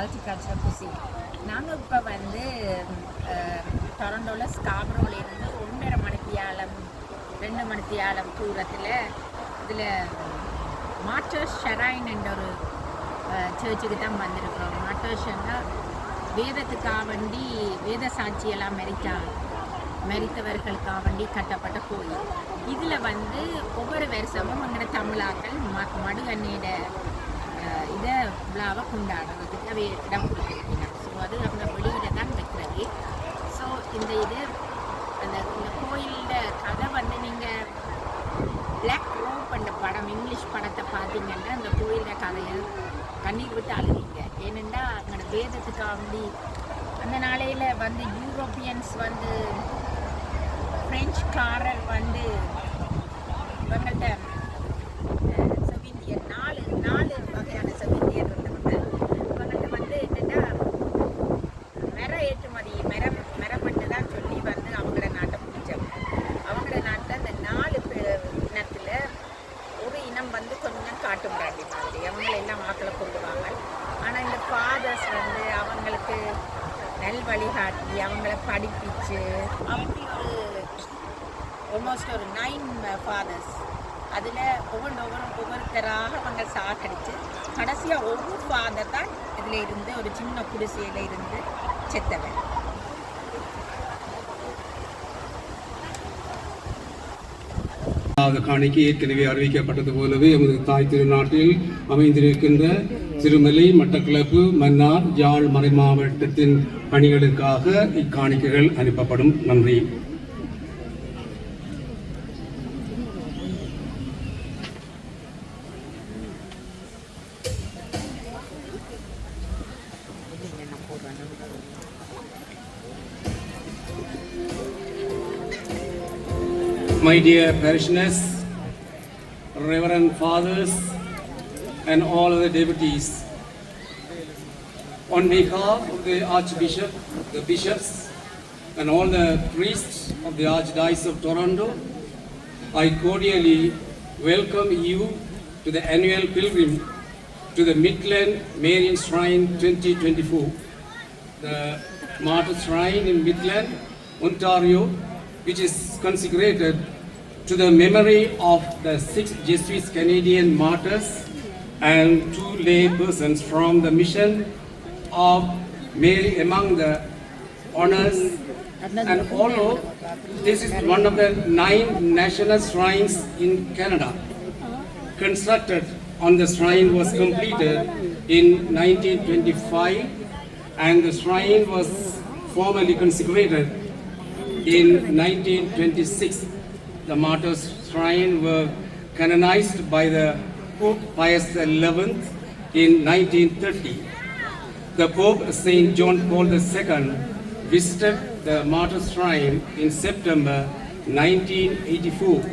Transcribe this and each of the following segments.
Multicultural குசி நாங்கள் இப்போ வந்து டொரண்டோவில் ஸ்காப்ரோலேருந்து ஒன்றரை மணித்தியாலம் ரெண்டு மணித்தியாலம் தூரத்தில் இதில் மாட்டர்ஸ் ஷெராயின் என்ற ஒரு சர்ச்சுக்கு தான் வந்திருக்கிறோம். மாட்டர்ஸ்ன்னா வேதத்துக்காக வேண்டி வேத சாட்சியெல்லாம் மெரித்தா மெரித்தவர்களுக்காக வேண்டி கட்டப்பட்ட கோயில். இதில் வந்து ஒவ்வொரு வருஷமும் எங்களோட தமிழாக்கள் ம மடு அண்ணியோட இதை விழாவை கொண்டாடுறதுக்கு அவை இடம் கொடுத்துருக்கீங்க ஸோ அது அவங்க வெளியில தான் வைக்கிறது ஸோ இந்த இது அந்த இந்த கோயிலில் கதை வந்து நீங்கள் பிளாக் ரோப் அந்த படம் இங்கிலீஷ் படத்தை பார்த்தீங்கன்னா அந்த கோயிலில் கதையை கண்ணீர் விட்டு அழுவீங்க ஏனென்றா அங்கே வேதத்துக்காக வேண்டி அந்த நாளையில் வந்து யூரோப்பியன்ஸ் வந்து பிரெஞ்சுக்காரர் வந்து இவங்கள்ட்ட அஹ், செவிந்தியர் நாலு நாலு வகையான செவிந்தியர் இருந்தவங்க இவங்கள்ட்ட வந்து என்னென்னா மர ஏற்றுமதி மரம் மரமட்டு தான் சொல்லி வந்து அவங்களோட நாட்டை பிடிச்சவங்க அவங்களோட நாட்டில் அந்த நாலு பே- இனத்துல ஒரு இனம் வந்து கொஞ்சம் காட்டு முறாண்டி மாதிரி. அவங்களை எல்லாம் ஆக்களை கொண்டுவாங்க. ஆனால் இந்த ஃபாதர்ஸ் வந்து அவங்களுக்கு நல் வழிகாட்டி அவங்கள படிப்பிச்சு அப்படி ஒரு ஆல்மோஸ்ட் ஒரு நைன் ஃபாதர்ஸ் அதில் ஒவ்வொன்று ஒவ்வொரு ஒவ்வொருத்தராக அவங்க சாகடிச்சு கடைசியாக ஒவ்வொரு ஃபாதர் தான் இதில் இருந்து ஒரு சின்ன குடிசையில் இருந்து செத்தவன் இரண்டாவது காணிக்கை ஏற்கனவே அறிவிக்கப்பட்டது போலவே எமது தாய் திருநாட்டில் அமைந்திருக்கின்ற திருமலை மட்டக்கிளப்பு மன்னார் யாழ் மறை மாவட்டத்தின் பணிகளுக்காக இக்காணிக்கைகள் அனுப்பப்படும். நன்றி. My dear parishioners, Reverend Fathers, and all other devotees, on behalf of the Archbishop, the bishops, and all the priests of the Archdiocese of Toronto, I cordially welcome you to the annual pilgrim to the Midland Marian Shrine 2024 the Martyr Shrine in Midland, Ontario, which is consecrated to the memory of the six Jesuit Canadian martyrs and two lay persons from the mission of Mary among the honors. And although this is one of the nine national shrines in Canada, constructed on the shrine was completed in 1925 and the shrine was formally consecrated in 1926. The martyrs' shrine were canonized by the Pope Pius XI in 1930. The Pope Saint John Paul II visited the martyrs' shrine in September 1984.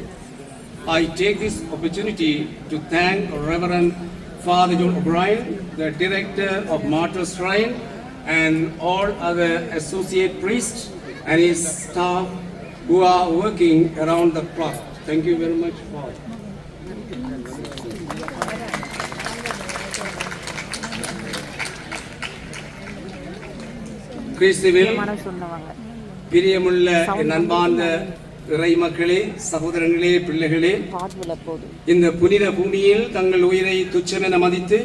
I take this opportunity to thank Reverend Father John O'Brien, the director of Martyrs Shrine, and all other associate priests and his staff who are working around the clock. Thank you very much for. கிறிஸ்துவில் பிரியமுள்ள நண்பார்ந்த இறை மக்களே சகோதரர்களே பிள்ளைகளே இந்த புனித பூமியில் தங்கள் உயிரை துச்சமென மதித்து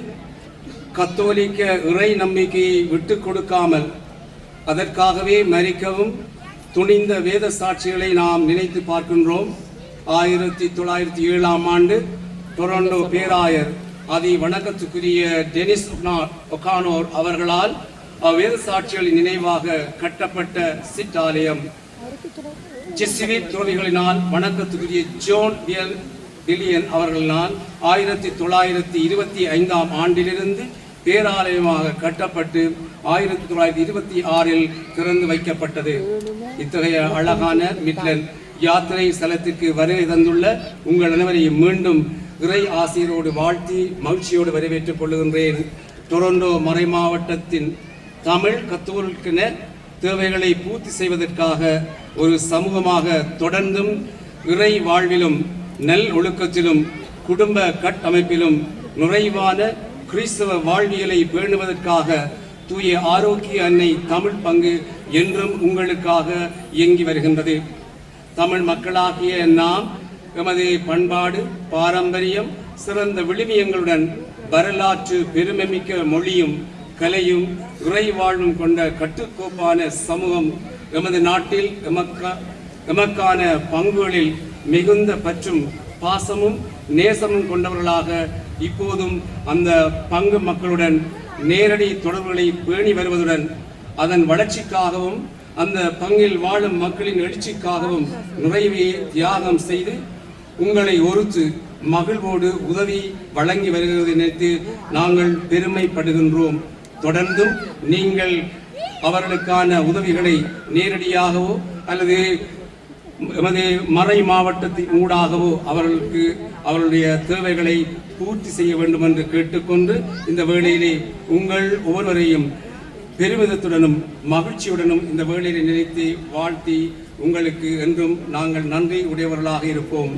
கத்தோலிக்க இறை நம்பிக்கையை விட்டு கொடுக்காமல் அதற்காகவே மறிக்கவும் துணிந்த வேத சாட்சிகளை நாம் நினைத்து பார்க்கின்றோம். ஆயிரத்தி தொள்ளாயிரத்தி ஏழாம் ஆண்டு டொரண்டோ பேராயர் அதி வணக்கத்துக்குரிய டெனிஸ் ஒகானோர் அவர்களால் அவ்வேத சாட்சிகளின் நினைவாக கட்டப்பட்ட சிற்றாலயம். ஜெசுவிட் துறவிகளினால் வணக்கத்துக்குரிய ஜோன் வியல் பில்லியன் அவர்களால் ஆயிரத்தி தொள்ளாயிரத்தி இருபத்தி ஐந்தாம் ஆண்டிலிருந்து பேராலயமாக கட்டப்பட்டு ஆயிரத்தி தொள்ளாயிரத்தி இருபத்தி ஆறில் திறந்து வைக்கப்பட்டது. இத்தகைய அழகான மிட்லன் யாத்திரை ஸ்தலத்திற்கு வருகை தந்துள்ள உங்கள் அனைவரையும் மீண்டும் இறை ஆசிரியரோடு வாழ்த்தி மகிழ்ச்சியோடு வரவேற்றுக் கொள்கின்றேன். டொரண்டோ மறைமாவட்டத்தின் தமிழ் கத்தோலுக்கென தேவைகளை பூர்த்தி செய்வதற்காக ஒரு சமூகமாக தொடர்ந்தும் இறை வாழ்விலும் நல் ஒழுக்கத்திலும் குடும்ப கட்டமைப்பிலும் நுழைவான கிறிஸ்தவ வாழ்வியலை பேணுவதற்காக தூய ஆரோக்கிய அன்னை தமிழ் பங்கு என்றும் உங்களுக்காக இயங்கி வருகின்றது. தமிழ் மக்களாகிய நாம் எமது பண்பாடு பாரம்பரியம் சிறந்த விழுமியங்களுடன் வரலாற்று பெருமைமிக்க மொழியும் கலையும் இறைவாழ்வும் கொண்ட கட்டுக்கோப்பான சமூகம் எமது நாட்டில் எமக்கா எமக்கான பங்குகளில் மிகுந்த பற்றும் பாசமும் நேசமும் கொண்டவர்களாக இப்போதும் அந்த பங்கு மக்களுடன் நேரடி தொடர்புகளை பேணி வருவதுடன் அதன் வளர்ச்சிக்காகவும் அந்த பங்கில் வாழும் மக்களின் எழுச்சிக்காகவும் நிறைவே தியாகம் செய்து உங்களை ஒருத்து மகிழ்வோடு உதவி வழங்கி வருகிறது நினைத்து நாங்கள் பெருமைப்படுகின்றோம். தொடர்ந்தும் நீங்கள் அவர்களுக்கான உதவிகளை நேரடியாகவோ அல்லது எமது மறை மாவட்டத்தின் ஊடாகவோ அவர்களுக்கு அவர்களுடைய தேவைகளை பூர்த்தி செய்ய வேண்டும் என்று கேட்டுக்கொண்டு இந்த வேளையிலே உங்கள் ஒவ்வொருவரையும் பெருமிதத்துடனும் மகிழ்ச்சியுடனும் இந்த வேளையிலே நினைத்து வாழ்த்தி உங்களுக்கு என்றும் நாங்கள் நன்றி உடையவர்களாக இருப்போம்.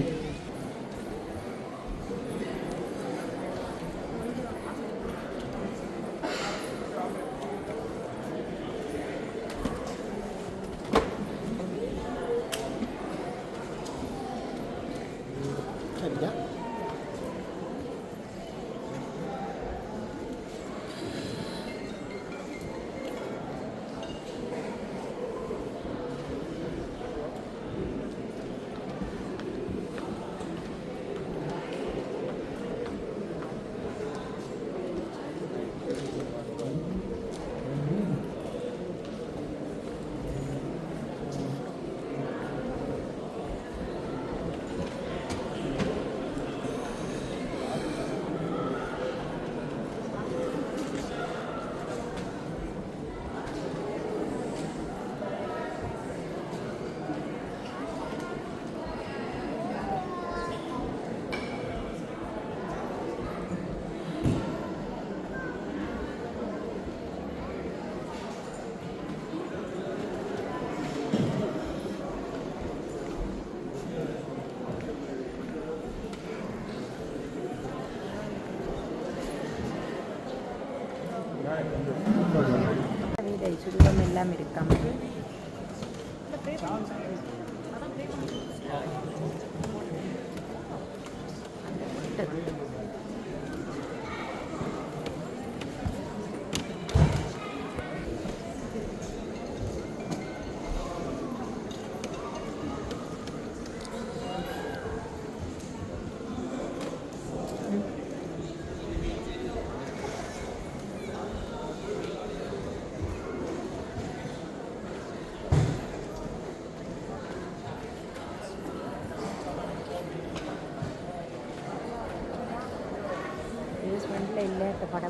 Good.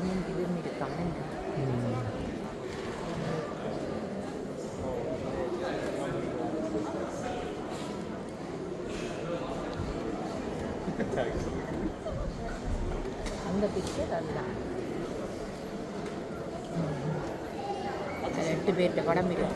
இல்லாத படமும் இதுவும் இருக்காம அந்த பிக்சர் அதுதான் அதுல எட்டு பேர்கிட்ட படம் இருக்கு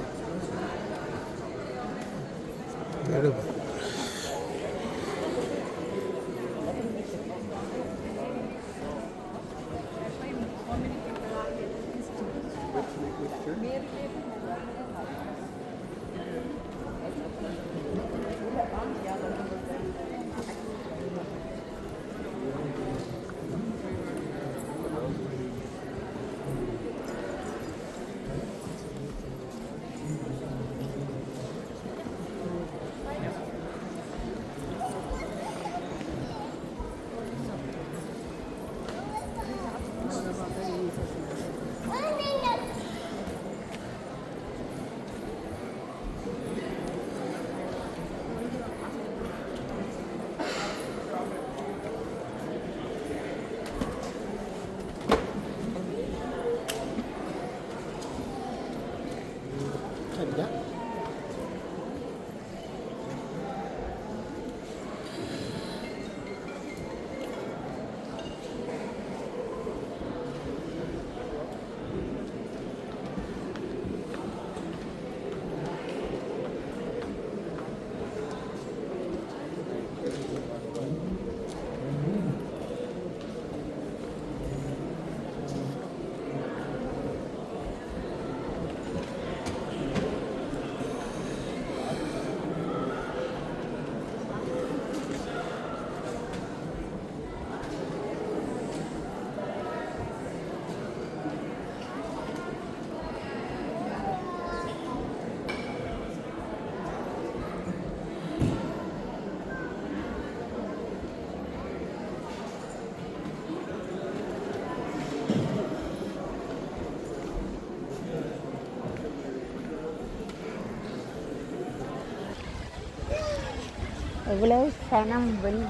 எவ்வளோ சனம் வெள்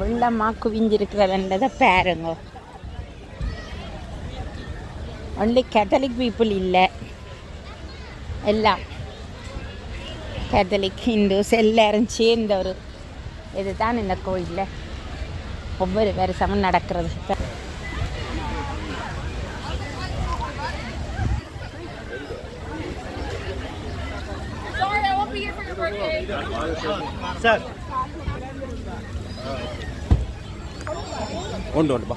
வெள்ளமாக குவிஞ்சிருக்கிறதுன்றதை பாருங்க. ஒன்லி கேத்தலிக் பீப்புள் இல்லை. எல்லாம். கேத்தலிக் ஹிந்துஸ் எல்லாரும் சேர்ந்த ஒரு இதுதான் இந்த கோயிலில். ஒவ்வொரு வருஷமும் நடக்கிறது. சார். ஒன்று ஒன்றுப்பா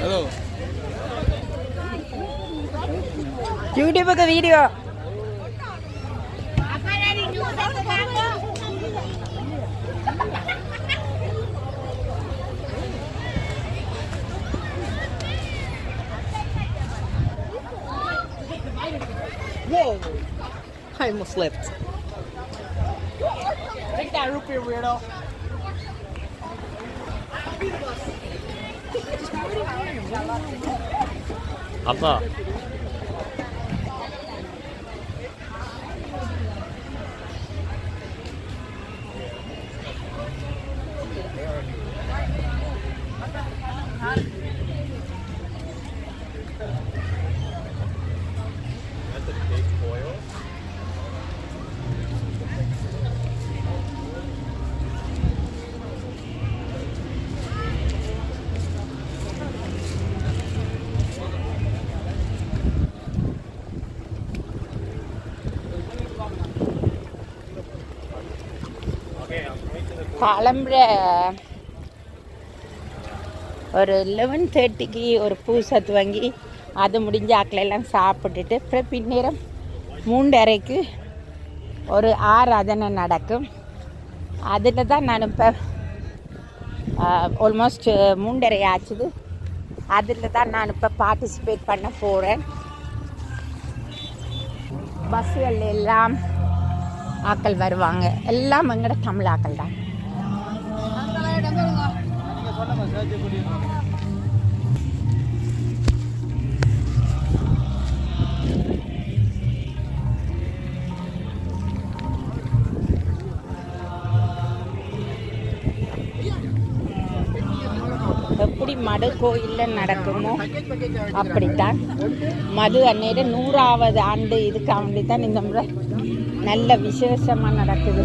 hello யூடியூபுக்கு video slipped. Take that root beer, weirdo. பழம்புற ஒரு லெவன் தேர்ட்டிக்கு ஒரு பூசத்து வாங்கி அது முடிஞ்ச அக்களையெல்லாம் எல்லாம் சாப்பிட்டுட்டு அப்புறம் பின்னேரம் மூண்டரைக்கு ஒரு ஆராதனை நடக்கும். அதில் தான் நான் இப்போ ஆல்மோஸ்ட் மூண்டரை ஆச்சுது. அதில் தான் நான் இப்போ பார்ட்டிசிபேட் பண்ண போகிறேன் பஸ்ஸுகள் எல்லாம் ஆக்கள் வருவாங்க. எல்லாம் எங்கட தமிழ் ஆக்கள் தான். எப்படி மடு கோயிலில் நடக்குமோ அப்படித்தான். மது அன்னையிட நூறாவது ஆண்டு இதுக்காக தான் இந்த முறை. நல்ல விசேஷமாக நடக்குது.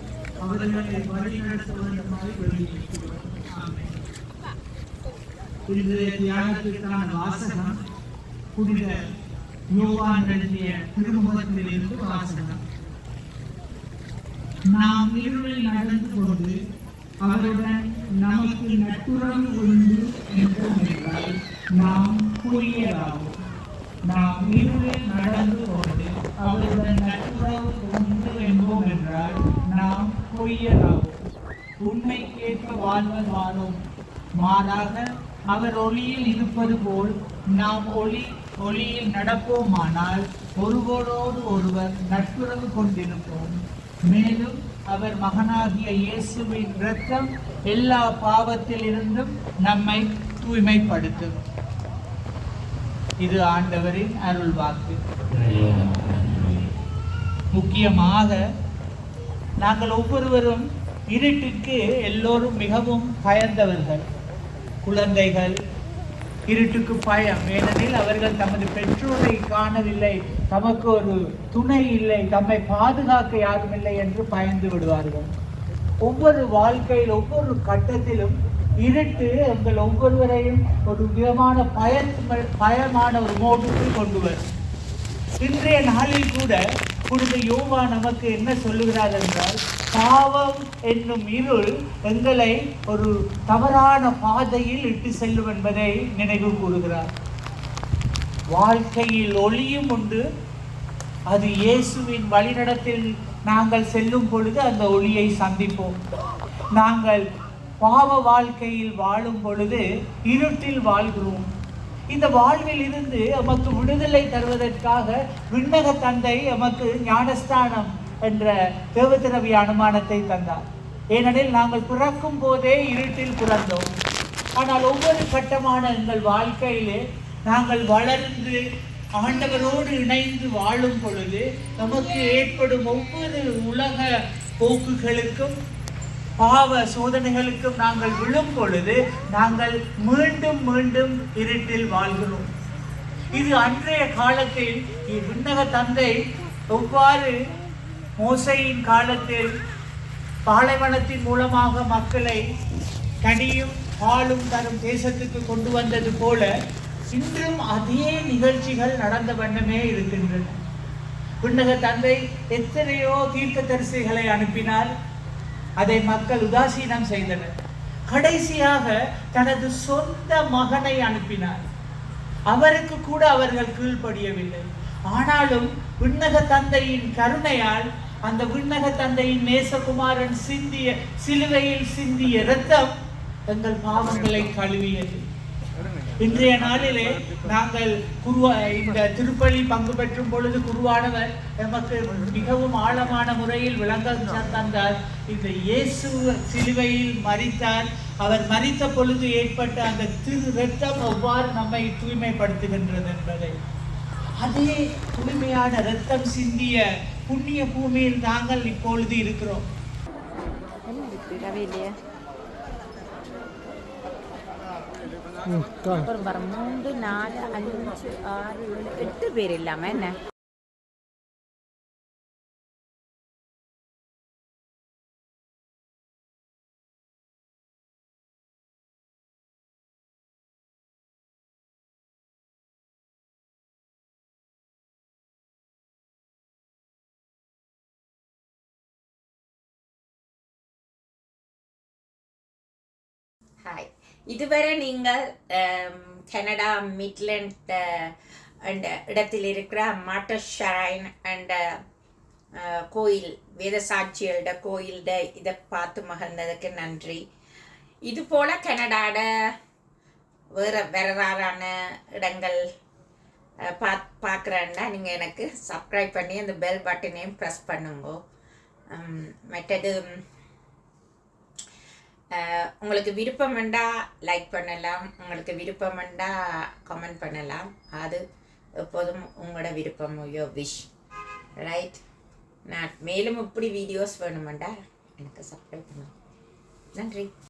இன்றைய தியானத்திற்கான வாசகம் புனித யோவான் எழுதிய திருமுகத்திலிருந்து வாசகம் நாம் இருளில் நடந்து கொண்டு அவருடன் நமக்கு நட்புறவு உண்டு என்றால் நாம் கூறியதாகும் நாம் இருளில் நடந்து கொண்டு அவருடன் நட்புறவு உண்டு பொய்யராகும் உண்மைக்கேற்ப வாழ்வது வாரோம். மாறாக அவர் ஒளியில் இருப்பது போல் நாம் ஒளி ஒளியில் நடப்போமானால் ஒருவரோடு ஒருவர் நட்புறவு கொண்டிருப்போம். மேலும் அவர் மகனாகிய இயேசுவின் இரத்தம் எல்லா பாவத்திலிருந்தும் நம்மை தூய்மைப்படுத்தும். இது ஆண்டவரின் அருள் வாக்கு முக்கியமாக நாங்கள் ஒவ்வொருவரும் இருட்டுக்கு எல்லோரும் மிகவும் பயந்தவர்கள். குழந்தைகள் இருட்டுக்கு பயம். ஏனெனில் அவர்கள் தமது பெற்றோரை காணவில்லை. தமக்கு ஒரு துணை இல்லை. தம்மை பாதுகாக்க யாரும் இல்லை என்று பயந்து விடுவார்கள். ஒவ்வொரு வாழ்க்கையில் ஒவ்வொரு கட்டத்திலும் இருட்டு எங்கள் ஒவ்வொருவரையும் ஒரு விதமான பய பயமான ஒரு மோட்டுக்கு கொண்டு வரும். இன்றைய நாளில் கூட புனித யோவா நமக்கு என்ன சொல்லுகிறார் என்றால் பாவம் என்னும் இருள் எங்களை ஒரு தவறான பாதையில் இட்டு செல்லும் என்பதை நினைவு கூறுகிறார். வாழ்க்கையில் ஒளியும் உண்டு. அது இயேசுவின் வழிநடத்தில் நாங்கள் செல்லும் பொழுது அந்த ஒளியை சந்திப்போம். நாங்கள் பாவ வாழ்க்கையில் வாழும் பொழுது இருட்டில் வாழ்கிறோம். இந்த வாழ்வில் இருந்து எமக்கு விடுதலை தருவதற்காக விண்ணக தந்தை எமக்கு ஞானஸ்தானம் என்ற தேவதிரவி அனுமானத்தை தந்தார். ஏனெனில் நாங்கள் பிறக்கும் போதே இருட்டில் பிறந்தோம். ஆனால் ஒவ்வொரு கட்டமான எங்கள் வாழ்க்கையிலே நாங்கள் வளர்ந்து ஆண்டவரோடு இணைந்து வாழும் பொழுது நமக்கு ஏற்படும் ஒவ்வொரு உலக போக்குகளுக்கும் பாவ சோதனைகளுக்கும் நாங்கள் விழும் பொழுது நாங்கள் மீண்டும் மீண்டும் இருட்டில் வாழ்கிறோம். இது அன்றைய காலத்தில் விண்ணக தந்தை எவ்வாறு மோசையின் காலத்தில் பாலைவனத்தின் மூலமாக மக்களை கனியும் பாலும் தரும் தேசத்துக்கு கொண்டு வந்தது போல இன்றும் அதே நிகழ்ச்சிகள் நடந்த வண்ணமே இருக்கின்றன. விண்ணக தந்தை எத்தனையோ தீர்க்கதரிசிகளை அனுப்பினார் அதை மக்கள் உதாசீனம் செய்தனர். கடைசியாக தனது சொந்த மகனை அனுப்பினார். அவருக்கு கூட அவர்கள் கீழ்ப்படியவில்லை. ஆனாலும் விண்ணக தந்தையின் கருணையால் அந்த விண்ணக தந்தையின் நேசகுமாரன் சிந்திய சிலுவையில் சிந்திய இரத்தம் தங்கள் பாவங்களை கழுவியது. இன்றைய நாளிலே நாங்கள் குருவா இந்த திருப்பலி பங்கு பெற்றும் பொழுது குருவானவர் நமக்கு மிகவும் ஆழமான முறையில் விளங்க தந்தார். இந்த இயேசு சிலுவையில் மறித்தார் அவர் மறித்த பொழுது ஏற்பட்ட அந்த திரு ரத்தம் எவ்வாறு நம்மை தூய்மைப்படுத்துகின்றது என்பதை. அதே தூய்மையான ரத்தம் சிந்திய புண்ணிய பூமியில் நாங்கள் இப்பொழுது இருக்கிறோம். അപ്പം പറമ്പൂണ്ട് നാല് അഞ്ച് ആറ് ഏഴ് എട്ട് പേരില്ലാമ എന്നെ? இதுவரை நீங்கள் கனடா மிட்லண்ட் அண்ட் இடத்தில் இருக்கிற மாட்டர் ஷரைன் அண்ட் கோயில் வேதசாட்சியோட கோயில்ட இதை பார்த்து மகிழ்ந்ததுக்கு நன்றி. இது போல் கனடாட வேறு வேறான இடங்கள் பா பார்க்குறேன்னா நீங்கள் எனக்கு சப்ஸ்கிரைப் பண்ணி அந்த பெல் பட்டனையும் ப்ரெஸ் பண்ணுங்க. மற்றது உங்களுக்கு விருப்பம் வேண்டா லைக் பண்ணலாம். உங்களுக்கு விருப்பம் வேண்டா கமெண்ட் பண்ணலாம். அது எப்போதும் உங்களோட விருப்பம் யோ விஷ் ரைட் நான் மேலும் இப்படி வீடியோஸ் வேணுமெண்டா எனக்கு சப்ஸ்கிரைப் பண்ணுங்க. நன்றி.